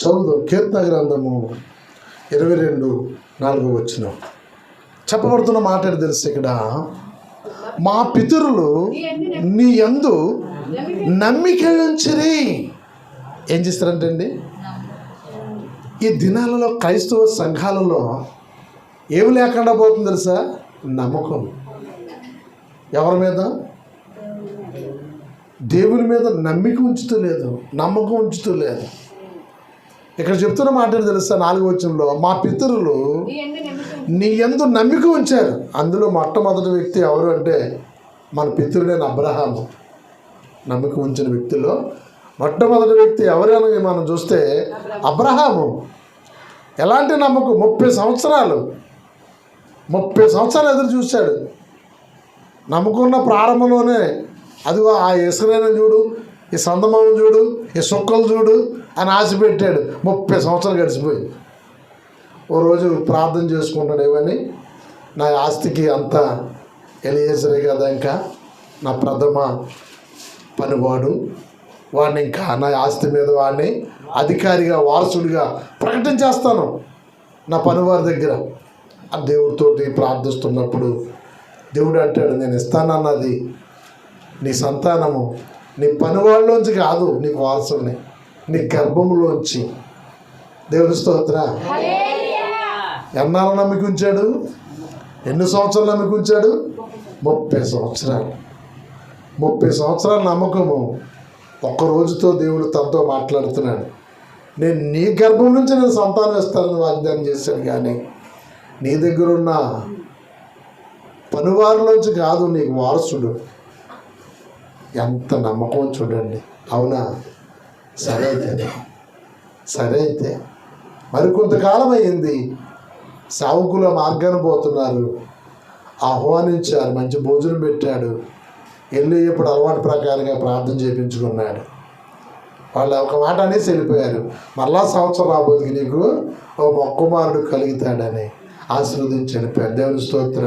చదువు కీర్తన గ్రంథము ఇరవై రెండు నాలుగో వచ్చిన చెప్పబడుతున్న మాట తెలుసు ఇక్కడ? మా పితరులు నీ ఎందు నమ్మిక ఉంచిరి. ఏం చేస్తారంటే అండి? ఈ దినాలలో క్రైస్తవ సంఘాలలో ఏమి లేకుండా పోతుంది తెలుసా? నమ్మకం. ఎవరి మీద? దేవుని మీద నమ్మిక ఉంచుతూ లేదు నమ్మకం ఉంచుతూ లేదు ఇక్కడ చెప్తున్న మాట ఏంటి తెలుసా? నాలుగు వచ్చంలో మా పితరులు నీ ఎందు నమ్మిక ఉంచారు. అందులో మొట్టమొదటి వ్యక్తి ఎవరు అంటే మన పితృడైన అబ్రహాము. నమ్మిక ఉంచిన వ్యక్తిలో మొట్టమొదటి వ్యక్తి ఎవరైనా మనం చూస్తే అబ్రహాము. ఎలాంటి నమ్మకం? ముప్పై సంవత్సరాలు. ముప్పై సంవత్సరాలు ఎదురు చూశాడు. నమ్ముకున్న ప్రారంభంలోనే అదిగో ఆ ఇసుకరైన చూడు ఈ సందమామం చూడు ఈ సుక్కలు చూడు అని ఆశ పెట్టాడు. ముప్పై సంవత్సరాలు గడిచిపోయి. ఓ రోజు ప్రార్థన చేసుకుంటాడు ఏమని నా ఆస్తికి అంత ఎలియేసరే కదా ఇంకా. నా ప్రథమ పనివాడు. వాడిని ఇంకా నా ఆస్తి మీద వాడిని అధికారిగా వారసుడిగా ప్రకటించేస్తాను నా పనివారి దగ్గర. ఆ దేవుడితోటి ప్రార్థిస్తున్నప్పుడు దేవుడు అంటాడు నేను ఇస్తానన్నది నీ సంతానము. నీ పనివాళ్ళలోంచి కాదు నీకు వారసుని నీ గర్భంలోంచి దేవుని స్తోత్ర. ఎన్నాళ్ళు నమ్మిక ఉంచాడు ఎన్ని సంవత్సరాలు నమ్మిక ఉంచాడు ముప్పై సంవత్సరాలు. ముప్పై సంవత్సరాల నమ్మకము ఒక్క రోజుతో దేవుడు తనతో మాట్లాడుతున్నాడు. నేను నీ గర్భం నుంచి నేను సంతానం ఇస్తానని వాగ్దానం చేశాను కానీ నీ దగ్గర ఉన్న పనివారిలోంచి కాదు నీకు వారసుడు. ఎంత నమ్మకం చూడండి. అవునా? సరే అయితే. సరే అయితే. మరి కొంతకాలం సావుకుల మార్గాన పోతున్నారు. ఆహ్వానించారు. మంచి భోజనం పెట్టాడు. వెళ్ళి ఇప్పుడు అలవాటు ప్రకారంగా ప్రార్థన చేయించుకున్నాడు వాళ్ళు ఒక మాట అనేసి వెళ్ళిపోయారు. మరలా సంవత్సరం రాబోతుకి నీకు ఓ మొక్కుమారుడు కలుగుతాడని ఆశీర్వదించి వెళ్ళిపోయారు దేవుని స్తోత్ర.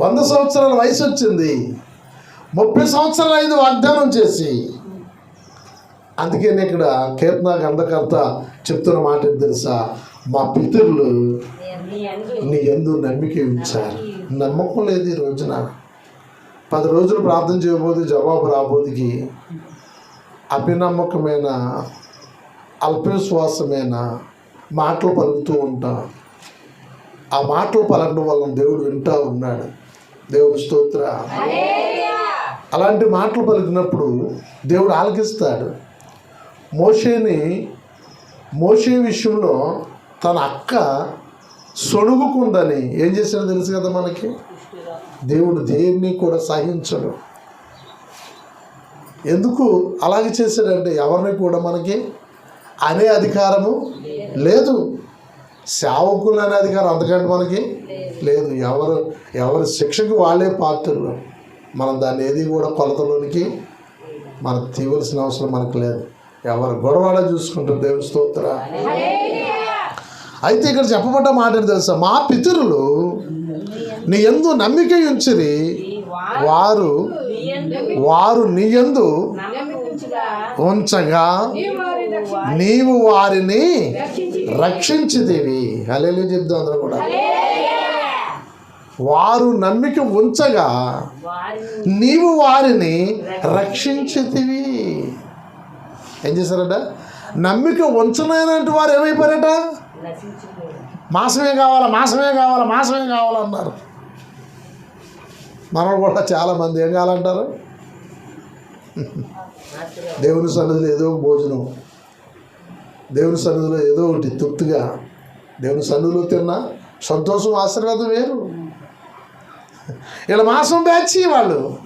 వంద సంవత్సరాల వయసు వచ్చింది. ముప్పై సంవత్సరాలు ఐదు వాగ్దానం చేసి. అందుకే నేను ఇక్కడ కీర్తన గంధకర్త చెప్తున్న మాట తెలుసా? మా పితరులు నీ ఎందు నమ్మిక ఉంచారు. నమ్మకం లేదు ఈ రోజున. పది రోజులు ప్రార్థన చేయబోదు జవాబు రాబోదికి అభినమ్మకమైన అల్పవిశ్వాసమైన మాటలు పలుకుతూ ఉంటా. ఆ మాటలు పలకడం వల్ల దేవుడు వింటా ఉన్నాడు. దేవుడు స్తోత్ర. అలాంటి మాటలు పలికినప్పుడు దేవుడు ఆలకిస్తాడు. మోషేని మోషే విషయంలో తన అక్క సొడుగుకుందని ఏం చేశాడో తెలుసు కదా మనకి? దేవుడు దేన్ని కూడా సహించడు. ఎందుకు అలాగే చేశాడంటే ఎవరిని కూడా మనకి అనే అధికారము లేదు. సేవకులు అనే అధికారం అంతకంటే మనకి లేదు. ఎవరు ఎవరి శిక్షకు వాళ్ళే పాత్రలు. మనం దాన్ని ఏది కూడా కొలతలోనికి మనం తీయవలసిన అవసరం మనకు లేదు. ఎవరు గొడవడ చూసుకుంటారు దేవుని స్తోత్ర. అయితే ఇక్కడ చెప్పబడ్డ మాట తెలుసా? మా పితరులు నీ ఎందు నమ్మిక ఉంచిరి వారు వారు నీ ఎందు ఉంచగా నీవు వారిని రక్షించి. రక్షించితివి. హలేలు చెప్దాం అందరూ కూడా. వారు నమ్మిక ఉంచగా నీవు వారిని రక్షించితివి. ఏం చేశారట? నమ్మిక ఉంచలేనట్టు వారు ఏమైపోయారట? మాసమే కావాలా మాసమే కావాలా మాసమే కావాలన్నారు మనం కూడా చాలామంది ఏం కావాలంటారు? దేవుని సన్నిధిలో ఏదో ఒక భోజనం. దేవుని సన్నిధిలో ఏదో ఒకటి తృప్తిగా. దేవుని సన్నిధిలో తిన్నా సంతోషం ఆశీర్వాదం వేరు. వీళ్ళ మాసం బ్యాచ్ వాళ్ళు.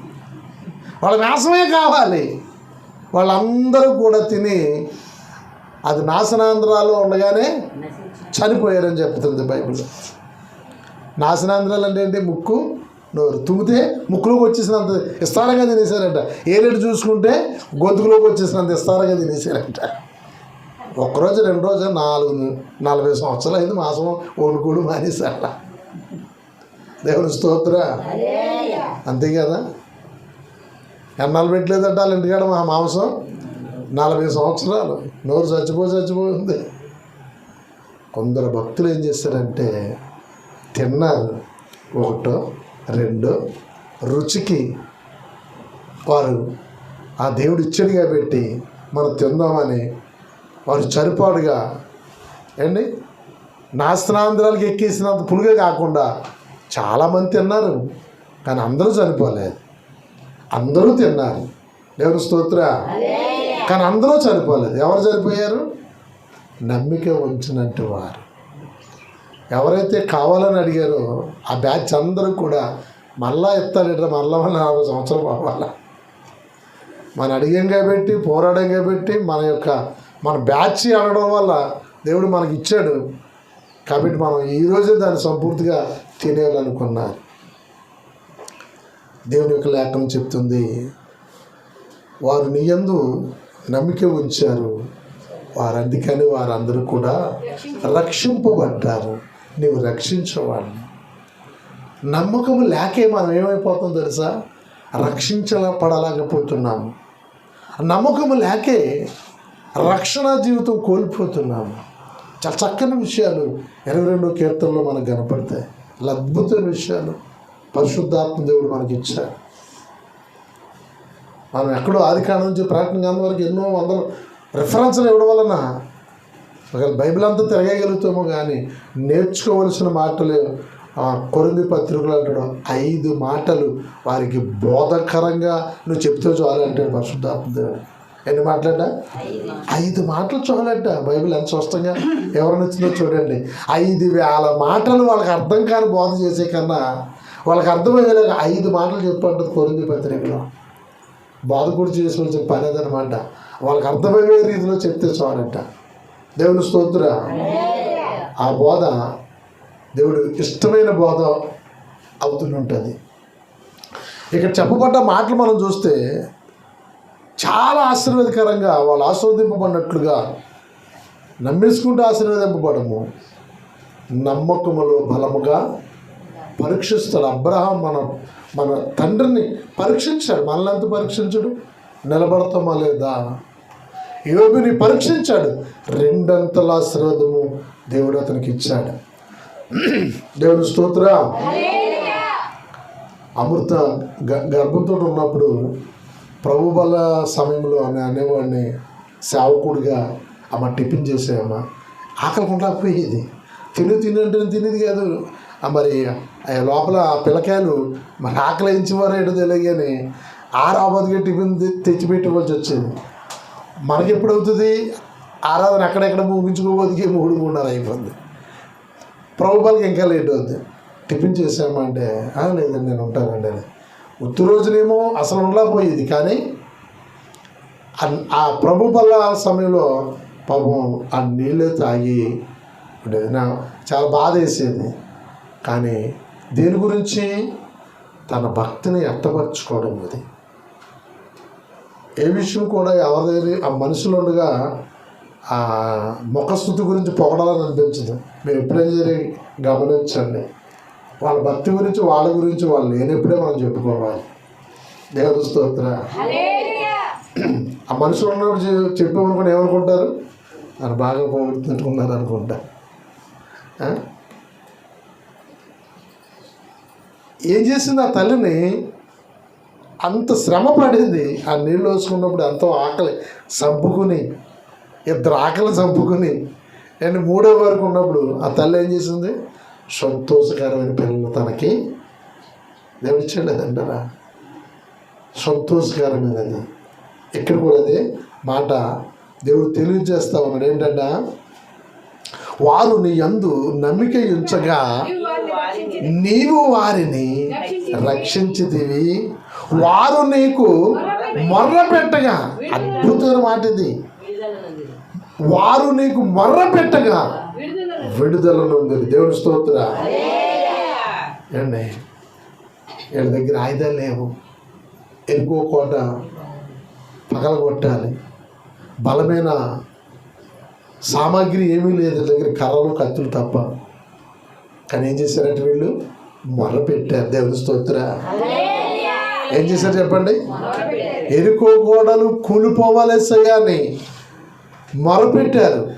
వాళ్ళ మాసమే కావాలి. వాళ్ళందరూ కూడా తిని అది నాశనాంధ్రాలో ఉండగానే చనిపోయారని చెప్తుంది బైబిల్. నాశనాంధ్రాలు అంటే ఏంటి? ముక్కు నోరు. తుమ్మితే ముక్కులోకి వచ్చేసినంత విస్తారంగా తినేశారంట. ఏలేడు చూసుకుంటే గొంతుకులోకి వచ్చేసినంత విస్తారంగా తినేశారంట. ఒక్కరోజు రెండు రోజు నాలుగు నలభై సంవత్సరాలు అయింది మాసం వండుకోడు మానేశాడ దేవుని స్తోత్ర. అంతే కదా? ఎన్నాళ్ళు పెట్టలేదంట వాళ్ళ ఇంటికాడ మా మాంసం నలభై సంవత్సరాలు. నోరు చచ్చిపో చచ్చిపోయింది కొందరు భక్తులు ఏం చేశారంటే తిన్నారు ఒకటో రెండో రుచికి వారు ఆ దేవుడు ఇచ్చాడు పెట్టి మనం తిందామని వారు చరిపాడుగా ఏండి నాస్త్రాంధ్రాలకు ఎక్కేసినంత పులుగే కాకుండా చాలామంది తిన్నారు కానీ అందరూ చనిపోలేదు. అందరూ తిన్నారు. దేవుని స్తోత్ర. కానీ అందరూ చనిపోలేదు. ఎవరు చనిపోయారు? నమ్మిక ఉంచినట్టు వారు. ఎవరైతే కావాలని అడిగారో ఆ బ్యాచ్ అందరూ కూడా మళ్ళా ఎత్తాడట మళ్ళా మళ్ళీ నలభై సంవత్సరం అవ్వాలా మన అడిగాం కాబట్టి పోరాడం కాబట్టి మన యొక్క మన బ్యాచ్ అడగడం వల్ల దేవుడు మనకి ఇచ్చాడు. కాబట్టి మనం ఈరోజే దాన్ని సంపూర్తిగా తినేయాలనుకున్నారు. దేవుని యొక్క లేఖనం చెప్తుంది. వారు నీయందు నమ్మిక ఉంచారు. వారు అందుకని వారందరూ కూడా రక్షింపబడ్డారు. నీవు రక్షించేవాడిని నమ్మకం లేకే మనం ఏమైపోతాం తెలుసా? రక్షించపడలేకపోతున్నాము నమ్మకం లేకే రక్షణ జీవితం కోల్పోతున్నాము చాలా చక్కని విషయాలు ఇరవై రెండో కీర్తనలో మనకు కనపడతాయి. అద్భుతమైన విషయాలు. పరిశుద్ధాత్మ దేవుడు మనకి ఇచ్చారు మనం ఎక్కడో ఆది కాలం నుంచి ప్రకటన గ్రంథం వరకు ఎన్నో వందల రిఫరెన్స్లు ఇవ్వడం వలన ఒకవేళ బైబిల్ అంతా తిరగగలుగుతామో కానీ నేర్చుకోవలసిన మాటలు కొరింది పత్రికలు అంటాడు ఐదు మాటలు వారికి బోధకరంగా నువ్వు చెప్తే చాలు పరిశుద్ధాత్మ దేవుడు. ఎన్ని మాట్లాడ ఐదు మాటలు చూడాలంట బైబిల్ ఎంత స్పష్టంగా ఎవరిని వచ్చిందో చూడండి. ఐదు వేల మాటలు వాళ్ళకి అర్థం కాని బోధ చేసే కన్నా వాళ్ళకి అర్థమయ్యేలాగా ఐదు మాటలు చెప్పంటుంది కొరింది పత్రికలో. బాధకుడు కూడా చేసుకోవాల్సిన పని అదనమాట వాళ్ళకి అర్థమయ్యే రీతిలో చెప్తే చాలంట. దేవుని స్తోత్ర. ఆ బోధ దేవుడు ఇష్టమైన బోధ అవుతుంటుంది ఇక్కడ చెప్పబడ్డ మాటలు మనం చూస్తే చాలా ఆశీర్వాదకరంగా వాళ్ళు ఆస్వాదింపబడినట్లుగా నమ్మేసుకుంటూ ఆశీర్వదింపబడము నమ్మకములో బలముగా పరీక్షిస్తాడు. అబ్రహాం మన మన తండ్రిని పరీక్షించాడు. మనల్ని ఎంత పరీక్షించడు? నిలబడతామా లేదా? యోబుని పరీక్షించాడు. రెండంతల ఆశీర్వాదము దేవుడు అతనికి ఇచ్చాడు. దేవుడు స్తోత్ర. అమృత గ- గర్భంతో ఉన్నప్పుడు ప్రభుబల సమయంలో అనే అనేవాడిని సేవకుడిగా అమ్మ టిఫిన్ చేసాయమ్మ. ఆకలి ఉండకపోయేది తిని తిని అంటే తినేది కాదు. మరి ఆ లోపల పిల్లకాయలు మరి ఆకలి ఏంటో తెలియగానే ఆరాబద్గా టిఫిన్ తె- తెచ్చిపెట్టుకోవాల్సి వచ్చేది. మనకి ఎప్పుడు అవుతుంది? ఆరాధన అక్కడెక్కడ ముగించుకోబోదికి మూడు మూడున్నర అయిపోయింది ప్రభుపాలకి ఇంకా లేట్ అవుద్ది. టిఫిన్ చేసామంటే లేదండి నేను ఉంటానండి అని. ఉత్తు రోజునేమో అసలు ఉండలేకపోయేది కానీ ఆ- ప్రభు బల్ల సమయంలో పాపం ఆ నీళ్ళే తాగి ఉండేది నా చాలా బాధ వేసేది కానీ దేని గురించి? తన భక్తిని ఎట్టపరుచుకోవడం ఇది ఏ విషయం కూడా ఎవరి దగ్గర ఆ మనుషులు ఉండగా ఆ ముఖస్థుతి గురించి పొగడాలని అనిపించదు. మీరు ఎప్పుడైనా గమనించండి. వాళ్ళ భక్తి గురించి వాళ్ళ గురించి వాళ్ళు లేనప్పుడే మనం చెప్పుకోవాలి. దేవుని స్తోత్ర. ఆ మనుషులు ఉన్నప్పుడు చెప్పామనుకుని ఏమనుకుంటారు? అని బాగా పోగొట్టుకుంటున్నారు అనుకుంటా ఆ? ఏం చేసింది ఆ తల్లిని? అంత శ్రమ పడింది. ఆ నీళ్ళు వేసుకున్నప్పుడు ఎంతో ఆకలి. చంపుకుని ఇద్దరు ఆకలి చంపుకుని అండ్ మూడో వరకు ఉన్నప్పుడు ఆ తల్లి ఏం చేసింది? సంతోషకరమైన పిల్లలు తనకి. దేవుడిచ్చాడు సంతోషకరమైనది. ఇక్కడ కూడా అదే మాట దేవుడు తెలియజేస్తా ఉన్నాడు. ఏంటంటే వారు నీ అందు నమ్మిక ఉంచగా నీవు వారిని రక్షించితివి. వారు నీకు మొర్ర పెట్టగా అద్భుతమైన మాట ఇది. వారు నీకు మొర్ర పెట్టగా విడుదల ఉంది దేవుని స్తోత్ర. ఏమండి? వీళ్ళ దగ్గర ఆయుధాలు లేవు. ఎక్కువ కోట పగల కొట్టాలి బలమైన సామాగ్రి ఏమీ లేదు దగ్గర కర్రలు కత్తులు తప్ప. కానీ ఏం చేశారంటే వీళ్ళు? మొర పెట్టారు దేవుని స్తోత్ర. ఏం చేశారు చెప్పండి. ఎరుకో గోడలు కూలిపోవాలేసయ్యా అని మొరపెట్టారు.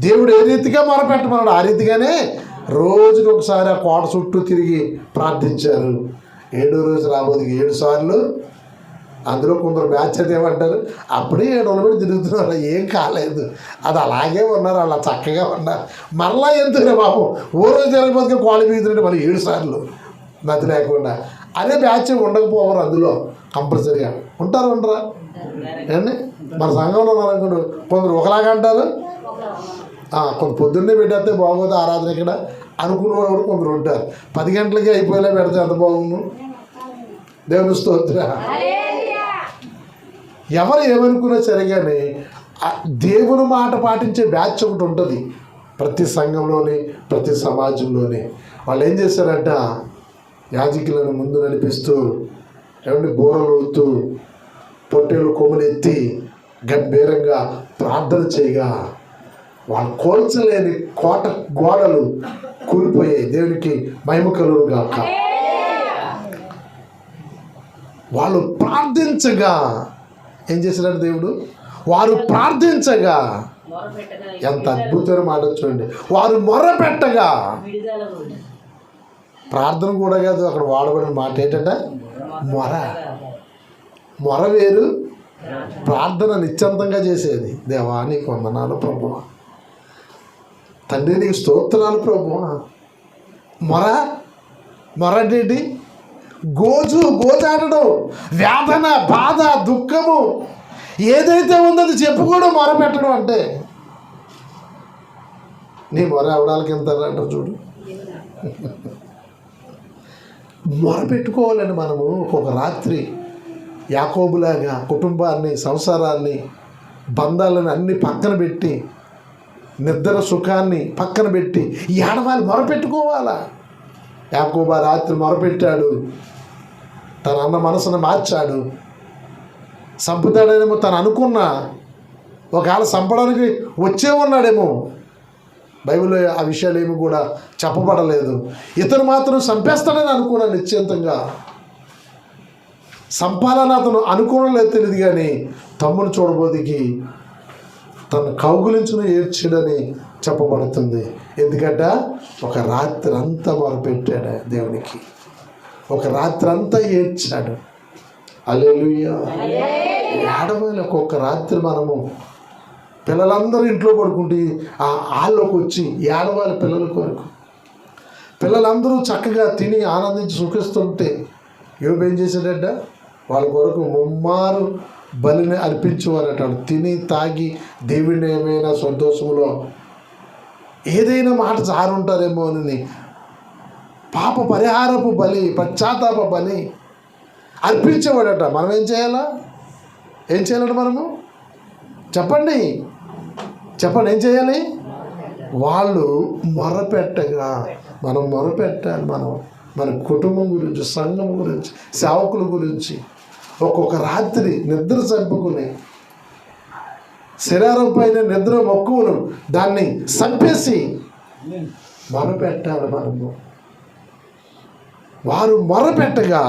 దేవుడు ఏ రీతిగా మొరపెట్టమన్నాడు? ఆ రీతిగానే రోజుకి ఒకసారి ఆ కోట చుట్టూ తిరిగి ప్రార్థించారు. ఏడో రోజు రాబోదు. ఏడు సార్లు అందులో కొందరు బ్యాచ్ అది ఏమంటారు? అప్పుడే ఏడు రోజులు తిరుగుతున్నారు. ఏం కాలేదు. అది అలాగే ఉన్నారు. అలా చక్కగా ఉన్నారు. మరలా ఎందుకురా బాబు? ఓ రోజు తిరగబోతుగా కోళ్ళ మీద మరి ఏడు సార్లు. నది లేకుండా. అదే బ్యాచ్ ఉండకపోవరు అందులో. కంపల్సరీగా ఉంటారు ఉండరా ఏండి మన సంఘంలో ఉన్నారనుకోండి కొందరు ఒకలాగా అంటారు. కొంత పొద్దున్నే పెట్టేస్తే బాగోదు ఆరాధన ఇక్కడ. అనుకునేవాడు కూడా కొందరు ఉంటారు. పది గంటలకి అయిపోయేలా పెడితే ఎంత బాగుండు? దేవుని స్తోత్ర. ఎవరు ఏమనుకున్నా సరే కానీ దేవుని మాట పాటించే బ్యాచ్ ఒకటి ఉంటుంది ప్రతి సంఘంలోని ప్రతి సమాజంలోని. వాళ్ళు ఏం చేశారంట? యాజకులను ముందు నడిపిస్తూ ఏమంటే బోరలు ఊతూ పొట్టేలు కొమ్ములు ఎత్తి గంభీరంగా ప్రార్థన చేయగా వాళ్ళు కోల్చలేని కోట గోడలు కూలిపోయాయి. దేవునికి మహిమ గాక. వాళ్ళు ప్రార్థించగా ఏం చేశాడు దేవుడు? వారు ప్రార్థించగా. ఎంత అద్భుతమైన మాట చూడండి. వారు మొరపెట్టగా. ప్రార్థన కూడా కాదు అక్కడ వాడబడిన మాట ఏంటంటే మొర. మొర వేరు ప్రార్థన నిశ్చంతంగా చేసేది. దేవా నీకు వందనాలు ప్రభు తండ్రి నీకు స్తోత్రాలు ప్రభు మొర మొర అంటే ఏంటి? గోజు గోజాడడం వేదన బాధ దుఃఖము ఏదైతే ఉందో అది చెప్పుకోవడం మొరపెట్టడం అంటే నీ మొర అవడానికి ఎంత అంటారు చూడు? మొరపెట్టుకోవాలని మనము ఒక రాత్రి యాకోబులాగా కుటుంబాన్ని సంసారాన్ని బంధాలను అన్ని పక్కన పెట్టి నిద్ర సుఖాన్ని పక్కన పెట్టి ఈ ఆడవాళ్ళు మొరపెట్టుకోవాలా? యాకోబా రాత్రి మొరపెట్టాడు. తన అన్న మనసును మార్చాడు. చంపుతాడేమో తను అనుకున్న ఒకవేళ చంపడానికి వచ్చే ఉన్నాడేమో. బైబిల్లో ఆ విషయాలు ఏమి కూడా చెప్పబడలేదు. ఇతను మాత్రం చంపేస్తాడని అనుకున్నాను నిశ్చింతంగా సంపాలని అతను అనుకోవడం లేదు తెలియదు కానీ తమ్ముడు చూడబోదికి తను కౌగులించును ఏడ్చాడని చెప్పబడుతుంది. ఎందుకంటే? ఒక రాత్రి అంతా మొరపెట్టాడు దేవునికి. ఒక రాత్రి అంతా ఏడ్చాడు అల్లెలుయ్యా ఏడవేళ ఒక్కొక్క రాత్రి మనము పిల్లలందరూ ఇంట్లో పడుకుంటే ఆ హాల్లోకి వచ్చి ఏడవాలి పిల్లల కొరకు. పిల్లలందరూ చక్కగా తిని ఆనందించి సుఖిస్తుంటే యోబు ఏం చేశాడట? వాళ్ళ కొరకు ముమ్మారు బలిని అర్పించేవారట. తిని తాగి దేవుడిని ఏమైనా సంతోషంలో ఏదైనా మాట జారుంటారేమో అని. పాప పరిహారపు బలి పశ్చాత్తాప బలి అర్పించేవాడట. మనం ఏం చేయాలా? ఏం చేయాలట మనము? చెప్పండి. చెప్పండి ఏం చేయాలి? వాళ్ళు మొరపెట్టగా మనం మొరపెట్టాలి మనం. మన కుటుంబం గురించి సంఘం గురించి సేవకుల గురించి ఒక్కొక్క రాత్రి నిద్ర చంపుకుని శరీరం పైన నిద్ర మక్కువను. దాన్ని చంపేసి మొరపెట్టాలి మనము. వారు మొరపెట్టగా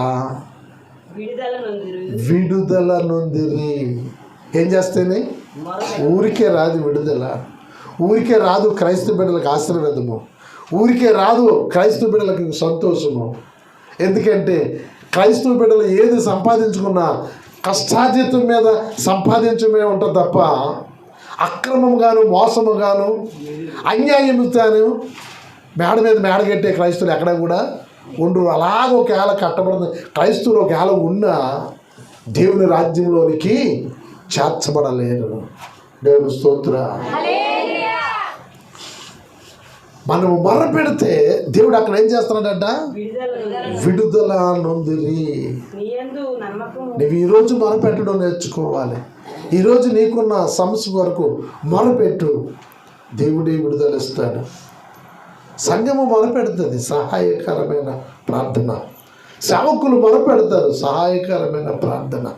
విడుదల నొందిరు ఏం చేస్తేనే? ఊరికే రాదు విడుదల. ఊరికే రాదు క్రైస్తవ బిడ్డలకు ఆశీర్వేదము. ఊరికే రాదు క్రైస్తవ బిడ్డలకు సంతోషము. ఎందుకంటే క్రైస్తవ బిడ్డలు ఏది సంపాదించుకున్నా కష్టాజీతం మీద సంపాదించమే ఉంటుంది తప్ప అక్రమంగాను మోసముగాను అన్యాయముగాను మేడ మీద మేడ కట్టే క్రైస్తువులు ఎక్కడ కూడా ఉండు అలాగ ఒకవేళ కట్టబడిన క్రైస్తువులు ఒకవేళ ఉన్నా దేవుని రాజ్యంలోనికి చేర్చబడలేరు. దేవుని స్తోత్ర. మనము మొర్ర పెడితే దేవుడు అక్కడ ఏం చేస్తున్నాడంట? విడుదల నొందిరు. నువ్వు ఈరోజు మొరపెట్టడం నేర్చుకోవాలి. ఈరోజు నీకున్న సమస్య వరకు మొరపెట్టు. దేవుడే విడుదల ఇస్తాడు. సంఘము మొరపెడుతుంది. సహాయకరమైన ప్రార్థన. సేవకులు మొరపెడతారు. సహాయకరమైన ప్రార్థన.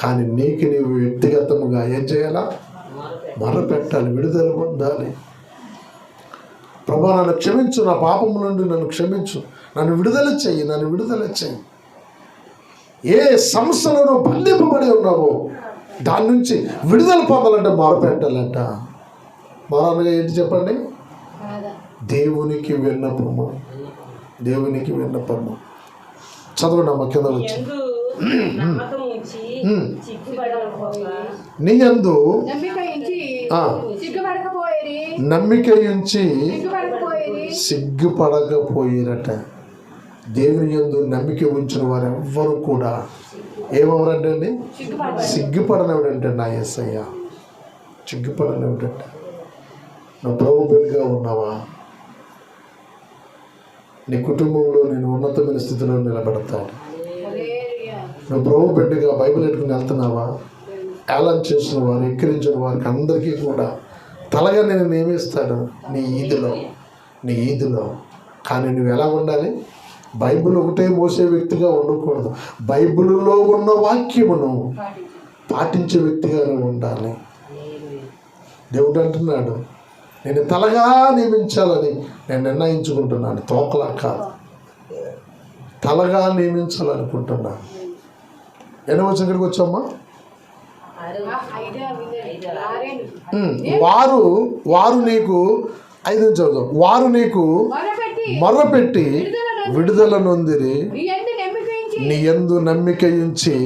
కానీ నీకు నీవు వ్యక్తిగతముగా ఏం చేయాలా? మొరపెట్ట మొరపెట్టాలి. విడుదల పొందాలి. ప్రభా నన్ను క్షమించు నా పాపము నుండి నన్ను క్షమించు. నన్ను విడుదల చెయ్యి నన్ను విడుదల చెయ్యి ఏ సమస్యలను బంధింపబడి ఉన్నావో దాని నుంచి విడుదల పొందాలంటే మొరపెట్టాలంట మరనగా ఏంటి చెప్పండి? దేవునికి విన్నపము దేవునికి విన్నపము చదవండి అమ్మ కింద వచ్చి ఎందు నమ్మకం ఉంచి ఉమ్. చిక్కుపడకపోగా నీ యందు నమ్మిక ఉంచి సిగ్గుపడకపోయినట. దేవుని యందు నమ్మిక ఉంచిన వారు ఎవ్వరు కూడా ఏమవరంటే అండి సిగ్గుపడ సిగ్గుపడనివిడంటే నా ఎస్ఐయ సిగ్గుపడనివిడంటే నువ్వు ప్రభు బిడ్డగా ఉన్నావా? నీ కుటుంబంలో నేను ఉన్నతమైన స్థితిలో నిలబెడతాను. నువ్వు ప్రభు బిడ్డగా బైబిల్ ఎట్టుకుని వెళ్తున్నావా? ఏలం చేసిన వారు ఎక్కిరించిన వారికి అందరికీ కూడా తలగా నేను నియమిస్తాను నీ ఈదిలో. నీ ఈదిలో కానీ నువ్వు ఎలా ఉండాలి? బైబిల్ ఒకటే మోసే వ్యక్తిగా ఉండకూడదు. బైబిల్లో ఉన్న వాక్యమును పాటించు. పాటించే వ్యక్తిగా నువ్వు ఉండాలి. దేవుడు అంటున్నాడు నేను తలగా నియమించాలని నేను నిర్ణయించుకుంటున్నాను తోకలా కాదు తలగా నియమించాలనుకుంటున్నాను. ఎన్ని వచ్చిన ఇక్కడికి వచ్చామ్మా వారు వారు నీకు ఐదు చదువు. వారు నీకు మొరపెట్టి మొర్రపెట్టి విడుదల నొందిరి. నీ ఎందు నమ్మిక ఉంచి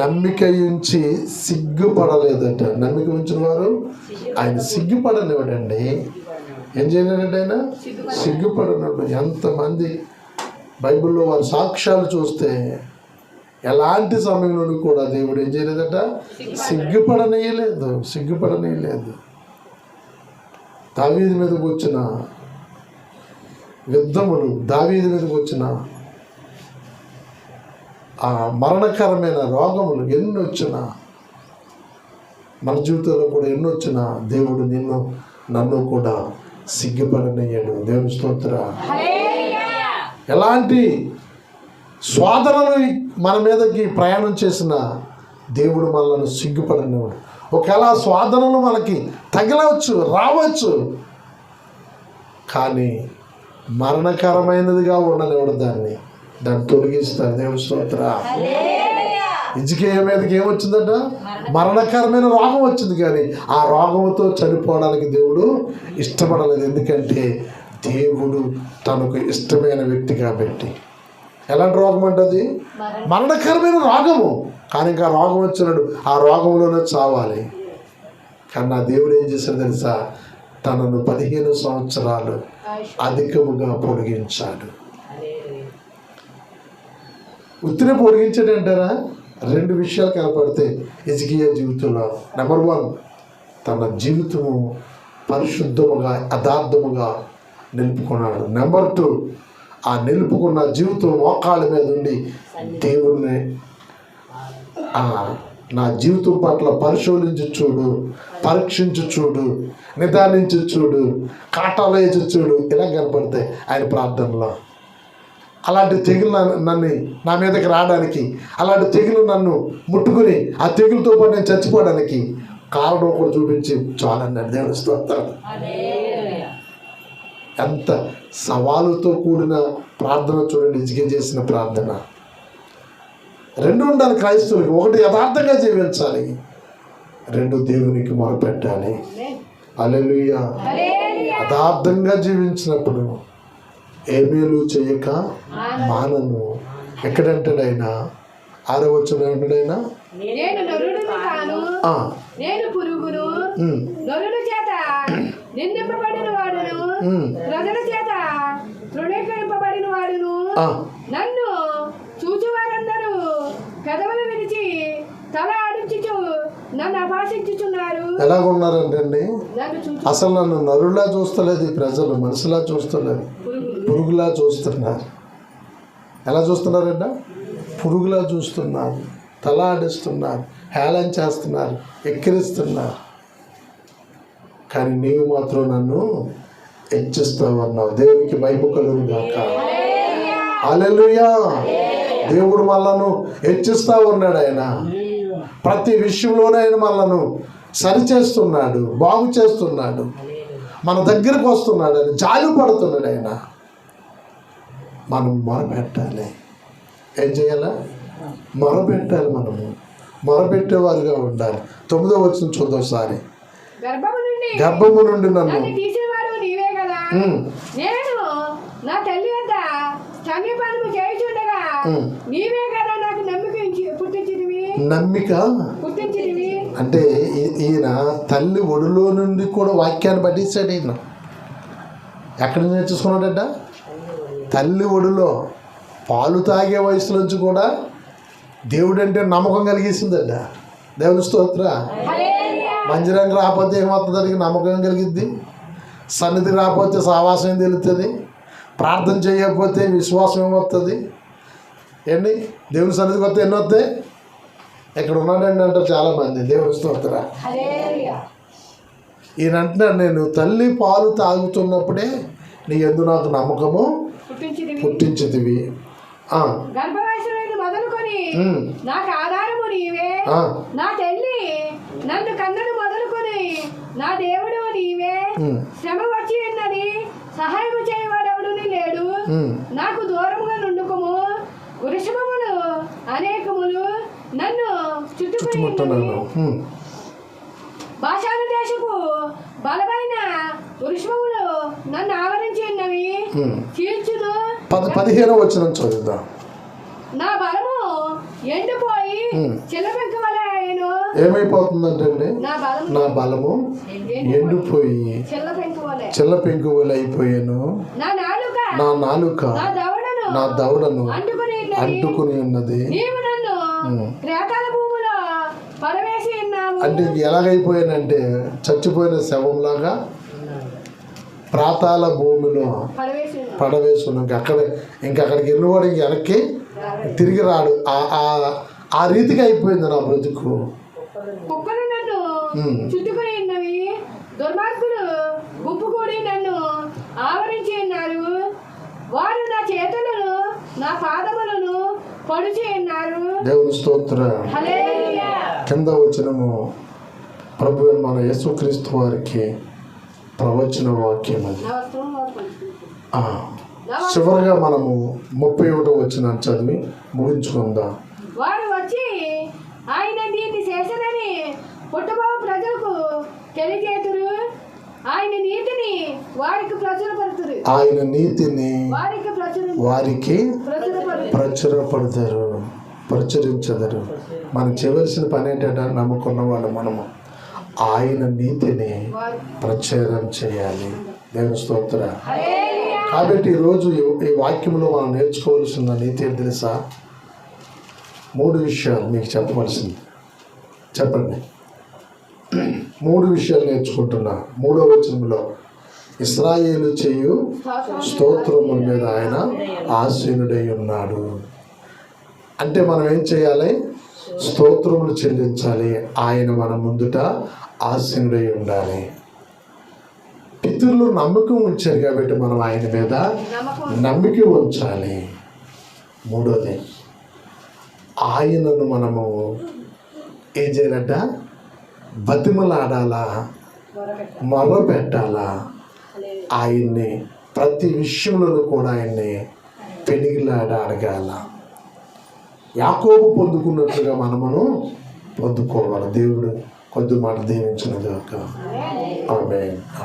నమ్మిక ఉంచి సిగ్గుపడలేదట. నమ్మిక ఉంచిన వారు ఆయన సిగ్గుపడనివ్వడండి. ఏం చేయలేదంటే ఆయన? సిగ్గుపడనివ్వడు ఎంతమంది బైబిల్లో వారి సాక్ష్యాలు చూస్తే ఎలాంటి సమయంలోనూ కూడా దేవుడు ఏం చేయలేదట? సిగ్గుపడనీయలేదు. సిగ్గుపడనీయలేదు. దావీది మీదకి వచ్చిన యుద్ధములు దావీది మీదకి వచ్చిన ఆ మరణకరమైన రోగములు ఎన్ని వచ్చినా మన జీవితంలో కూడా ఎన్ని వచ్చినా దేవుడు నిన్ను నన్ను కూడా సిగ్గుపడనయ్యాడు దేవుని స్తోత్ర. ఎలాంటి స్వాదనలు మన మీదకి ప్రయాణం చేసిన దేవుడు మనల్ని సిగ్గుపడనివాడు ఒకవేళ ఆ స్వాదనలు మనకి తగలవచ్చు రావచ్చు. కానీ మరణకరమైనదిగా ఉండనివ్వడు దాన్ని. దాన్ని తొలగిస్తాడు దేవుని స్తోత్ర. ఇజికేయ మీదకి ఏమొచ్చిందట? మరణకరమైన రోగం వచ్చింది కానీ ఆ రోగంతో చనిపోవడానికి దేవుడు ఇష్టపడలేదు. ఎందుకంటే దేవుడు తనకు ఇష్టమైన వ్యక్తి కాబట్టి. ఎలాంటి రోగం అంటది మరణకరమైన రోగము. కానీ ఇంకా రోగం వచ్చినాడు ఆ రోగంలోనే చావాలి. కానీ నా దేవుడు ఏం చేశాడు తెలుసా? తనను పదిహేను సంవత్సరాలు అధికముగా పొడిగించాడు. ఉత్తిని పొడిగించాడు అంటారా? రెండు విషయాలు కనపడతాయి ఇజికియా జీవితంలో. నెంబర్ వన్ తన జీవితము పరిశుద్ధముగా యథార్థముగా నిలుపుకున్నాడు. నెంబర్ టూ ఆ నిలుపుకున్న జీవితం మోకాళ్ళ మీద ఉండి దేవుణ్ణి నా జీవితం పట్ల పరిశోధించి చూడు పరీక్షించి చూడు నిదానించి చూడు కాటాలు వేసి చూడు ఇలా కనపడతాయి ఆయన ప్రార్థనలో. అలాంటి తెగులు నన్ను- నా మీదకి రావడానికి అలాంటి తెగులు నన్ను ముట్టుకుని ఆ తెగులతో పాటు నేను చచ్చిపోవడానికి కారణం కూడా చూపించి చాలన్నాడు దేవుడు స్తోత్రాలు. ఎంత సవాలుతో కూడిన ప్రార్థన చూడండి ఇజిగే చేసిన ప్రార్థన. రెండు ఉండాలి క్రైస్తవులకి. ఒకటి యథార్థంగా జీవించాలి. రెండు దేవునికి మొరపెట్టాలి. అలెలుయ్య యథార్థంగా జీవించినప్పుడు ఏమేలు చేయక మానను. ఎక్కడంటాడైనా? ఆరో వచ్చిన నేను పురుగును. నరుడు చేత నిందింపబడిన వాడును ఉమ్, ప్రజల చేత తృణీకరింపబడిన వాడును ఆ, నన్ను నన్ను అభాషించుచున్నారు ఎలాగున్నారంటే అండి నన్ను చూచు అసలు నన్ను నరులా చూస్తలేదు ఈ ప్రజలు మనుషులా చూస్తలేదు. పురుగులా. చూస్తున్నారు. ఎలా చూస్తున్నారంట? పురుగులా చూస్తున్నారు. తల ఆడిస్తున్నారు. హేళన చేస్తున్నారు. ఎక్కిరిస్తున్నారు. కానీ నీవు మాత్రం నన్ను హెచ్చిస్తావు అన్నావు దేవునికి వైపు కలుగు అలెలుయా దేవుడు మనలను హెచ్చిస్తా ఉన్నాడు ఆయన. ప్రతి విషయంలోనే ఆయన మనలను సరిచేస్తున్నాడు బాగు చేస్తున్నాడు మన దగ్గరకు వస్తున్నాడు ఆయన జాలి పడుతున్నాడు ఆయన. మనం మొరపెట్టాలి. ఏం చేయాలా? మొరపెట్టాలి మనము. మొరపెట్టేవారుగా ఉండాలి. తొమ్మిదో వచ్చిన గర్భము నుండి గర్భము నుండి నన్ను నా తల్లి. నీవే కదా నాకు నమ్మిక ఇచ్చి- పుట్టించినవి నమ్మిక అంటే ఈ- ఈయన తల్లి ఒడిలో నుండి కూడా వాక్యాన్ని పట్టించాడు ఈయన. ఎక్కడ నేర్చుకున్నాడట? తల్లి ఒడిలో. పాలు తాగే వయసు నుంచి కూడా దేవుడు అంటే నమ్మకం కలిగేసిందట. దేవుని స్తోత్ర. మందిరానికి రాకపోతే ఏమవుతుంది? దానికి నమ్మకం కలిగిద్ది. సన్నిధి రాకపోతే సావాసం ఏం తెలుస్తుంది ప్రార్థన చేయకపోతే విశ్వాసం ఏమవుతుంది? ఏంటి? దేవుని సన్నిధికి వస్తే ఎన్ని వస్తాయి ఇక్కడ ఉన్నాడండి అంటారు చాలామంది. దేవుని స్తోత్ర ఈయన అంటున్నాడు నేను తల్లి పాలు తాగుతున్నప్పుడే నీ ఎందు నాకు నమ్మకము పుట్టించితివి. నాకు ఆధారము నీవే. నా తల్లి నన్ను కన్నను మొదలుకొని నా దేవుడు నీవే. శ్రమ వచ్చి ఉన్నది సహాయం చేయవాడెవడు లేడు. నాకు దూరముగా నుండుకుము వృషభములు అనేకములు నన్ను ఉమ్, భాషాల దేశపు బలమైన వృషభములు నన్ను ఆవరించి ఉన్నవి. చీల్చును పద పదిహేను వచ్చిన చదువుదాం. నా బలము ఎండిపోయి ఉమ్. చిల్లపెంక వలె అయ్యను ఏమైపోతుందంటే అండి నా బలము నా బలము ఎండిపోయి వలె చిల్ల అయిపోయాను నా నాలుక నా నాలుక నా దవడను నా దవడను అంటుకుని ఉన్నది. అంటుకుని ఉన్నది. నీవు నన్ను ఉమ్. క్రేతాల భూమిలో పడవేసి ఉన్నావు అంటే ఇంక ఎలాగైపోయానంటే చచ్చిపోయిన శవంలాగా ప్రాతాల భూమిలో పడవేసుకున్నాం. ఇంక అక్కడ ఇంక అక్కడికి వెళ్ళినవాడు ఇంక వెనక్కి తిరిగి రాడు. ఆ- రీతిగా అయిపోయింది నా బ్రతుకు. గుంపు నన్ను ఆవరించి ఉన్నారు వారు నా చేతులను నా పాదములను పొడిచి ఉన్నారు దేవుని స్తోత్ర. కింద వచ్చినము ప్రభు మన యేసుక్రీస్తు వారికి ప్రవచన వాక్యం అది. చివరిగా మనము ముప్పై ఒకటో వచ్చిన చదివి ముగించుకుందాం. వారు వచ్చి ఆయన దీన్ని చేసనని పుట్టబో ప్రజలకు తెలియజేతురు ఆయన నీతిని వారికి ప్రచురపడుతురు ఆయన నీతిని వారికి వారికి ప్రచురపడు ప్రచురపడతారు ప్రచురించదరు. మనం చేయవలసిన పని ఏంటంటే నమ్ముకున్న వాళ్ళు మనము. ఆయన నీతిని ప్రచారం చేయాలి. దేవుని స్తోత్ర. కాబట్టి ఈరోజు ఈ- ఈ వాక్యంలో మనం నేర్చుకోవాల్సిన నీతి ఏంటి తెలుసా? మూడు విషయాలు మీకు చెప్పవలసింది. చెప్పండి. మూడు విషయాలు నేర్చుకుంటున్నా. మూడో వచనంలో ఇస్రాయేలు చేయు స్తోత్రముల మీద ఆయన ఆశీనుడై ఉన్నాడు. అంటే మనం ఏం చేయాలి? స్తోత్రములు చెల్లించాలి. ఆయన మన ముందుట ఆశీనుడై ఉండాలి. పితరులు నమ్మకం ఉంచారు కాబట్టి మనం ఆయన మీద నమ్మకం నమ్మిక ఉంచాలి. మూడోది ఆయనను మనము ఏం చేయాలంట? బతిమలాడాలా? మొరపెట్టాలా ఆయన్ని ప్రతి విషయంలోనూ కూడా ఆయన్ని పెనిగిలాడ అడగాల? యాకోబు పొందుకున్నట్లుగా మనమును పొందుకోవాలి? దేవుడు కొద్ది మాట దీవించిన ఒక ఆమె